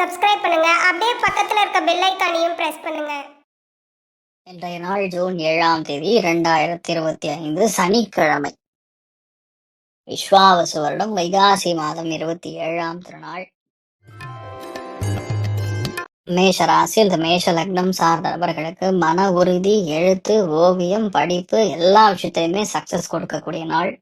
Subscribe பண்ணுங்க. அப்படியே பக்கத்துல இருக்க பெல் ஐக்கானையும் பிரஸ் பண்ணுங்க. இன்றைய நாள் ஜூன் ஏழாம் தேதி இரண்டாயிரத்தி இருபத்தி ஐந்து சனிக்கிழமை. விஸ்வாவசு வருடம் வைகாசி மாதம் இருபத்தி ஏழாம் திருநாள். மேஷ ராசி இந்த மேஷ லக்னம் சார்ந்த நபர்களுக்கு மன உறுதி எழுத்து ஓவியம் படிப்பு எல்லா விஷயத்தையுமே சக்சஸ் கொடுக்கக்கூடிய நாள்.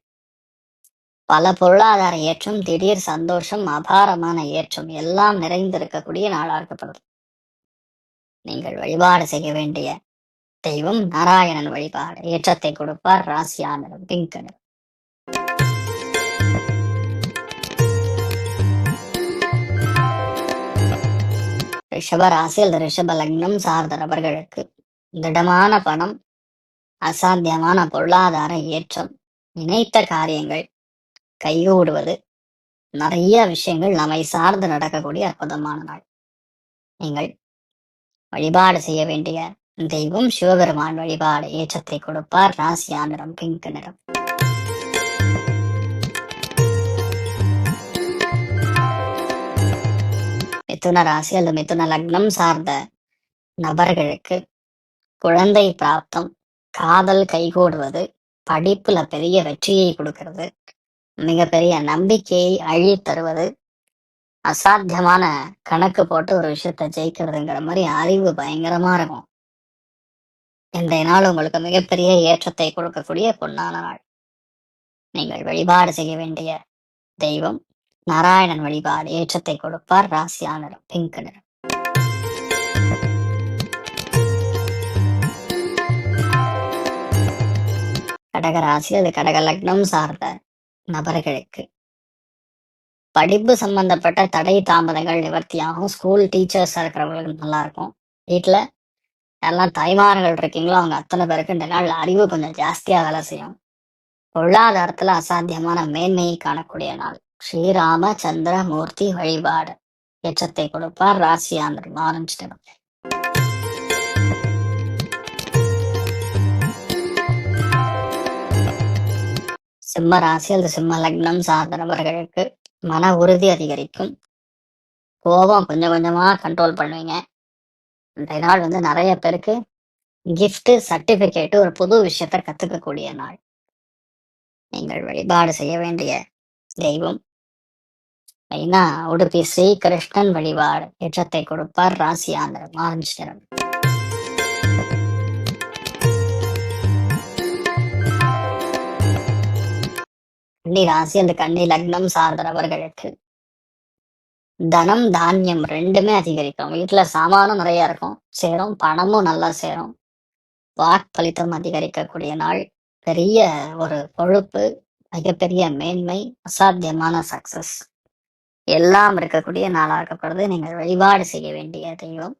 பல பொருளாதார ஏற்றம் திடீர் சந்தோஷம் அபாரமான ஏற்றம் எல்லாம் நிறைந்திருக்கக்கூடிய நாளாக இருக்கப்படுது நீங்கள் வழிபாடு செய்ய வேண்டிய தெய்வம் நாராயணன் வழிபாடு ஏற்றத்தை கொடுப்பார் ராசியானவர் பிங்க் நிறம். ரிஷப அல்லது ரிஷப லக்னம் சார்ந்த நபர்களுக்கு திடமான பணம் அசாத்தியமான பொருளாதார ஏற்றம் நினைத்த காரியங்கள் கைகூடுவது. நிறைய விஷயங்கள் நம்மை சார்ந்து நடக்கக்கூடிய அற்புதமான நாள். நீங்கள் வழிபாடு செய்ய வேண்டிய தெய்வம் சிவபெருமான் வழிபாடு ஏற்றத்தை கொடுப்பார். ராசியா நிறம் பிங்க் நிறம். மிதுன ராசி அல்லது மிதுன லக்னம் சார்ந்த நபர்களுக்கு குழந்தை பிராப்தம் காதல் கைகூடுவது படிப்புல பெரிய வெற்றியை கொடுக்கிறது. மிகப்பெரிய நம்பிக்கையை அழி தருவது அசாத்தியமான கணக்கு போட்டு ஒரு விஷயத்த ஜெயிக்கிறதுங்கிற மாதிரி அறிவு பயங்கரமா இருக்கும். இந்த நாள் உங்களுக்கு மிகப்பெரிய ஏற்றத்தை கொடுக்கக்கூடிய பொன்னான நாள். நீங்கள் வழிபாடு செய்ய வேண்டிய தெய்வம் நாராயணன் வழிபாடு ஏற்றத்தை கொடுப்பார் ராசியா நிறம் பிங்க் நிறம் கடக ராசி அது கடக லக்னம் சார்ந்த நபர்களுக்கு. படிப்பு சம்பந்தப்பட்ட தடை தாமதங்கள் நிவர்த்தியாகும். ஸ்கூல் டீச்சர்ஸ் இருக்கிறவங்களுக்கு நல்லா இருக்கும். வீட்டுல எல்லாம் தாய்மார்கள் இருக்கீங்களோ அவங்க அத்தனை பேருக்கு இந்த நாள் அறிவு கொஞ்சம் ஜாஸ்தியா வேலை செய்யும். பொருளாதாரத்துல அசாத்தியமான மேன்மையை காணக்கூடிய நாள். ஸ்ரீராம சந்திரமூர்த்தி வழிபாடு. ஏற்றத்தை கொடுப்பார். ராசியாந்தர் ஆரஞ்சு சிம்ம ராசி அல்லது சிம்ம லக்னம் சார்ந்தவர்களுக்கு மன உறுதி அதிகரிக்கும். கோபம் கொஞ்சம் கொஞ்சமா கண்ட்ரோல் பண்ணுவீங்க. இன்றைய நாள் வந்து நிறைய பேருக்கு கிஃப்ட் சர்டிபிகேட் ஒரு புது விஷயத்த கத்துக்கக்கூடிய நாள். நீங்கள் வழிபாடு செய்ய வேண்டிய தெய்வம். மெயினா உடுப்பி ஸ்ரீ கிருஷ்ணன் வழிபாடு ஏற்றத்தை கொடுப்பார் ராசியாந்திரம் ஆரஞ்சு நிறம் கன்னி ராசி அந்த கன்னி லக்னம் சார்ந்தவர்களுக்கு. தனம் தானியம் ரெண்டுமே அதிகரிக்கும். வீட்டுல சாமானும் நிறைய இருக்கும். சேரும் பணமும் நல்லா சேரும். வாக்களித்தம் அதிகரிக்கக்கூடிய நாள். பெரிய ஒரு கொழுப்பு மிகப்பெரிய மேன்மை அசாத்தியமான சக்சஸ் எல்லாம் இருக்கக்கூடிய நாளாக்கப்படுது நீங்கள் வழிபாடு செய்ய வேண்டிய தெய்வம்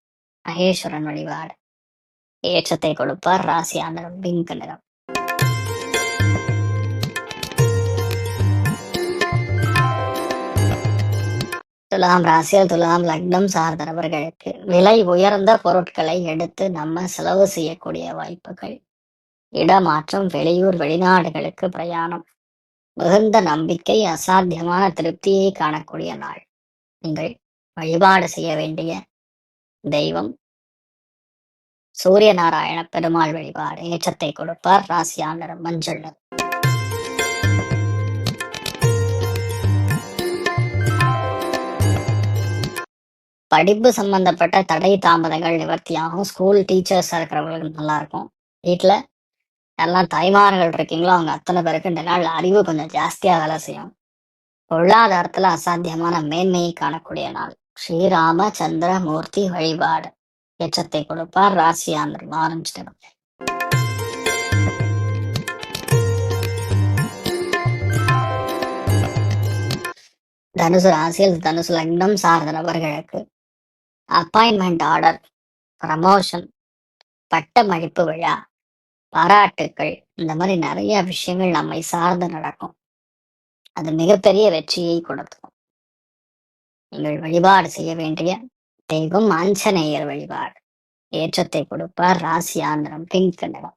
மகேஸ்வரன் வழிபாடு. ஏற்றத்தை கொடுப்பார் ராசி நிறம் பிங்க் நிறம். துலாம் ராசியில் துலாம் லக்னம் சார்ந்தவர்களுக்கு விலை உயர்ந்த பொருட்களை எடுத்து நம்ம செலவு செய்யக்கூடிய வாய்ப்புகள். இடமாற்றம் வெளியூர் வெளிநாடுகளுக்கு பிரயாணம். மிகுந்த நம்பிக்கை அசாத்தியமான திருப்தியை காணக்கூடிய நாள். நீங்கள் வழிபாடு செய்ய வேண்டிய தெய்வம். சூரிய நாராயண பெருமாள் வழிபாடு ஏற்றத்தை கொடுப்பார். ராசியாண்டர் மஞ்சள் படிப்பு சம்பந்தப்பட்ட தடை தாமதங்கள் நிவர்த்தியாகும். ஸ்கூல் டீச்சர்ஸ் இருக்கிறவங்களுக்கு நல்லா இருக்கும் வீட்டுல எல்லாம் தாய்மார்கள் இருக்கீங்களோ அவங்க அத்தனை பேருக்கு இந்த நாள் அறிவு கொஞ்சம் ஜாஸ்தியா வேலை செய்யும். பொருளாதாரத்துல அசாத்தியமான மேன்மையை காணக்கூடிய நாள். ஸ்ரீராம சந்திர மூர்த்தி வழிபாடு. ஏற்றத்தை கொடுப்பார் ராசியாந்தர் ஆரம்பிச்சிட்டு தனுசு ராசியில் தனுசு லக்னம் சார்ந்த நபர்களுக்கு அப்பாயின்மெண்ட் ஆர்டர் ப்ரமோஷன் பட்டமளிப்பு விழா பாராட்டுக்கள் இந்த மாதிரி நிறைய விஷயங்கள் நம்மை சார்ந்து நடக்கும். அது மிகப்பெரிய வெற்றியை கொடுக்கும். நீங்கள் வழிபாடு செய்ய வேண்டிய தெய்வம் ஆஞ்சநேயர் வழிபாடு. ஏற்றத்தை கொடுப்பார் ராசி ஆந்திரம் பிங்க் நிறம்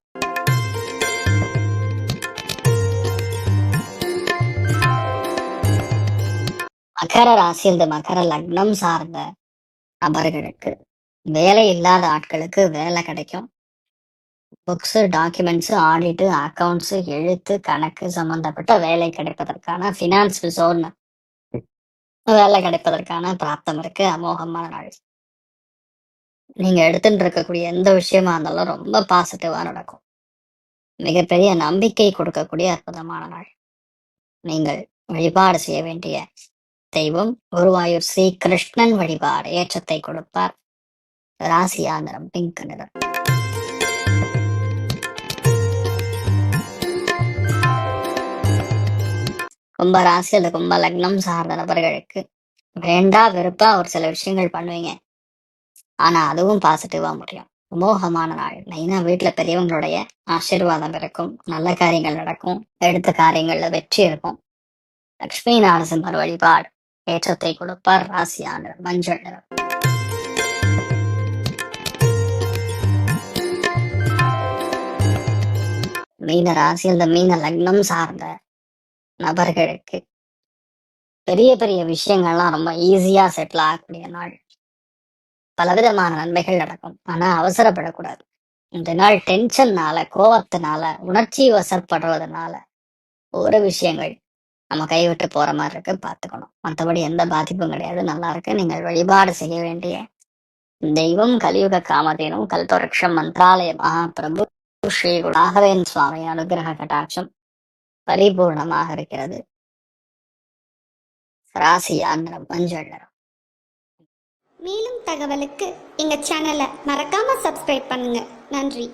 மகர ராசி இந்த மகர லக்னம் சார்ந்த நபர்களுக்கு. வேலை இல்லாத ஆட்களுக்கு வேலை கிடைக்கும். புக்ஸு டாக்குமெண்ட்ஸு ஆடிட்டு அக்கவுண்ட்ஸு எழுத்து கணக்கு சம்பந்தப்பட்ட வேலை கிடைப்பதற்கான ஃபினான்ஸ் விசோர்னு வேலை கிடைப்பதற்கான பிராப்தம் இருக்கு. அமோகமான நாள். நீங்க எடுத்துட்டு இருக்கக்கூடிய எந்த விஷயமா இருந்தாலும் ரொம்ப பாசிட்டிவா நடக்கும். மிகப்பெரிய நம்பிக்கை கொடுக்கக்கூடிய அற்புதமான நாள். நீங்கள் வழிபாடு செய்ய வேண்டிய தெய்வம் குருவாயூர் ஸ்ரீ கிருஷ்ணன் வழிபாடு ஏற்றத்தை கொடுப்பார். ராசியா நிறம் பிங்க் நிறம் கும்ப ராசி அல்லது கும்ப லக்னம் சார்ந்த நபர்களுக்கு வேண்டா வெறுப்பா ஒரு சில விஷயங்கள் பண்ணுவீங்க. ஆனா அதுவும் பாசிட்டிவா முடியும். மோகமான நாள். மெயினா வீட்டுல பெரியவங்களுடைய ஆசீர்வாதம் இருக்கும் நல்ல காரியங்கள் நடக்கும். எடுத்த காரியங்கள்ல வெற்றி இருக்கும். லக்ஷ்மி நாரசிம்மர் வழிபாடு. ஏற்றத்தை கொடுப்பார் ராசியான மஞ்சள் நிறம். மீன ராசி அந்த மீன லக்னம் சார்ந்த நபர்களுக்கு பெரிய பெரிய விஷயங்கள்லாம் ரொம்ப ஈஸியா செட்டில் ஆகக்கூடிய நாள். பலவிதமான நன்மைகள் நடக்கும். ஆனா அவசரப்படக்கூடாது. இந்த நாள் டென்ஷன்னால கோபத்தினால உணர்ச்சி வசப்படுறதுனால ஒரு விஷயங்கள் நம்ம கைவிட்டு போற மாதிரி இருக்கு பார்த்துக்கணும் மற்றபடி எந்த பாதிப்பும் கிடையாது. நல்லா இருக்கு. நீங்கள் வழிபாடு செய்ய வேண்டிய தெய்வம் கலியுக காமதேனும் கல்பவருஷம் மந்திராலய மகாபிரபு ஸ்ரீ ராகவேன் சுவாமி அனுகிரக கட்டாட்சம் பரிபூர்ணமாக இருக்கிறது. ராசி ஆந்திரம் மஞ்சள் நிறம். மேலும் தகவலுக்கு எங்க சேனலை மறக்காம சப்ஸ்கிரைப் பண்ணுங்க. நன்றி.